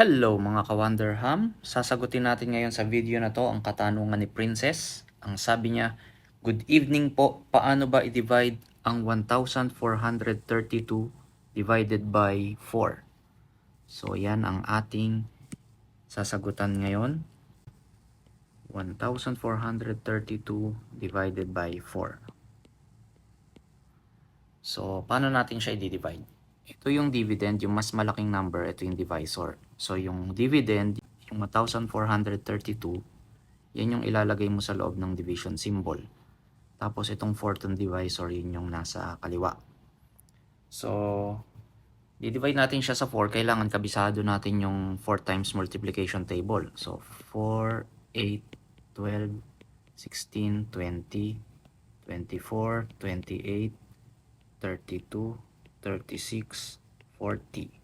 Hello mga ka-Wonderham! Sasagutin natin ngayon sa video na to ang katanungan ni Princess. Ang sabi niya, Good evening po, paano ba i-divide ang 1,432 divided by 4? So yan ang ating sasagutan ngayon. 1,432 divided by 4. So paano natin siya i-divide? Ito yung dividend, yung mas malaking number, ito yung divisor. So yung dividend, yung 1,432, yan yung ilalagay mo sa loob ng division symbol. Tapos itong fourth and divisor, yun yung nasa kaliwa. So, di-divide natin siya sa 4, kailangan kabisado natin yung 4 times multiplication table. So, 4, 8, 12, 16, 20, 24, 28, 32, 36, 40.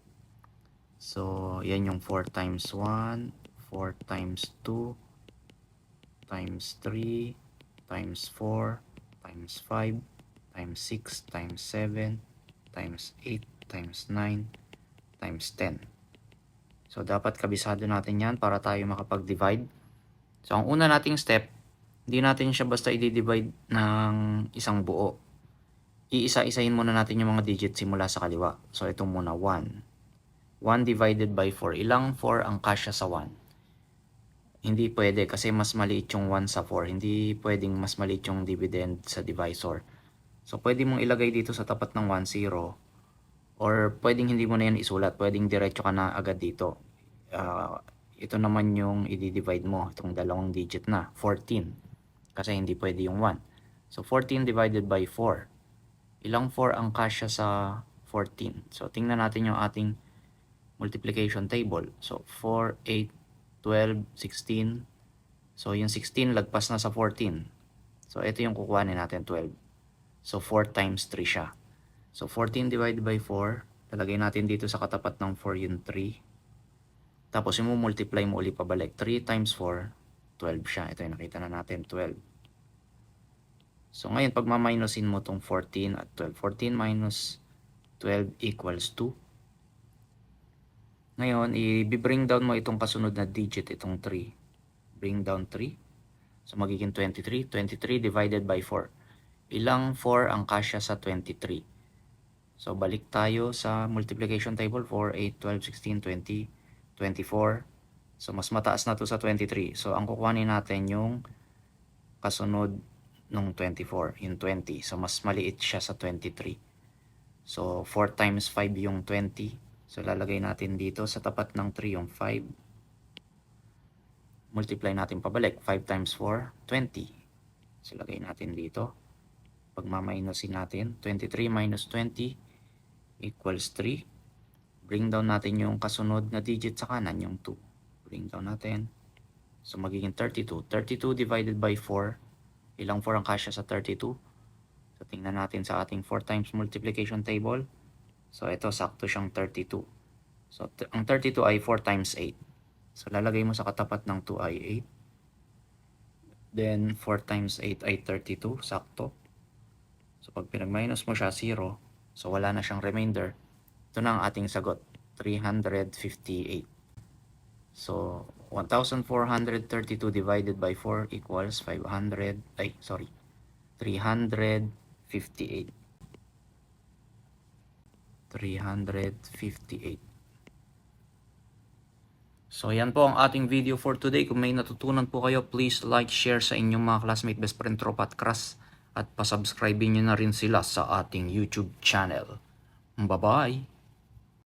So, yan yung 4 times 1, 4 times 2, times 3, times 4, times 5, times 6, times 7, times 8, times 9, times 10. So, dapat kabisado natin yan para tayo makapag-divide. So, ang una nating step, hindi natin siya basta i-divide ng isang buo iisa-isahin muna natin yung mga digit simula sa kaliwa. So, ito muna, 1. 1 divided by 4. Ilang 4 ang kasya sa 1? Hindi pwede kasi mas maliit yung 1 sa 4. Hindi pwedeng mas maliit yung dividend sa divisor. So, pwede mong ilagay dito sa tapat ng 1, 0. Or pwedeng hindi mo na yan isulat. Pwedeng diretso ka na agad dito. Uh, ito naman yung i-divide mo. Itong dalawang digit na, 14. Kasi hindi pwede yung 1. So, 14 divided by 4 ilang 4 ang kasya sa 14. So, tingnan natin yung ating multiplication table. So, 4, 8, 12, 16. So, yung 16 lagpas na sa 14. So, ito yung kukuhanin natin, 12. So, 4 times 3 siya. So, 14 divided by 4. Lalagay natin dito sa katapat ng 4 yung 3. Tapos, yung multiply mo uli pabalik. 3 times 4, 12 siya. Ito yung nakita na natin, 12. So ngayon, pag ma-minusin mo tong 14 at 12, 14 minus 12 equals 2. Ngayon, i-bring down mo itong kasunod na digit, itong 3. Bring down 3. So magiging 23. 23 divided by 4. Ilang 4 ang kasya sa 23? So balik tayo sa multiplication table. 4, 8, 12, 16, 20, 24. So mas mataas na to sa 23. So ang kukuhanin natin yung kasunod nung 24, yung 20. So, mas maliit siya sa 23. So, 4 times 5 yung 20. So, lalagay natin dito sa tapat ng 3 yung 5. Multiply natin pabalik. 5 times 4, 20. So, lagay natin dito. Pag maminusin natin, 23 minus 20 equals 3. Bring down natin yung kasunod na digit sa kanan, yung 2. Bring down natin. So, magiging 32. 32 divided by 4 Ilang 4 ang kasya sa 32? So, tingnan natin sa ating 4 times multiplication table. So, ito, sakto siyang 32. So, ang 32 ay 4 times 8. So, lalagay mo sa katapat ng 2 ay 8. Then, 4 times 8 ay 32. Sakto. So, pag pinag-minus mo siya, 0. So, wala na siyang remainder. Ito na ang ating sagot. 358. So, 1,432 divided by 4 equals 500, ay, sorry, 358. 358. So, yan po ang ating video for today. Kung may natutunan po kayo, please like, share sa inyong mga classmate, best friend, tropa at crush. At pasubscribe nyo na rin sila sa ating YouTube channel. Bye-bye!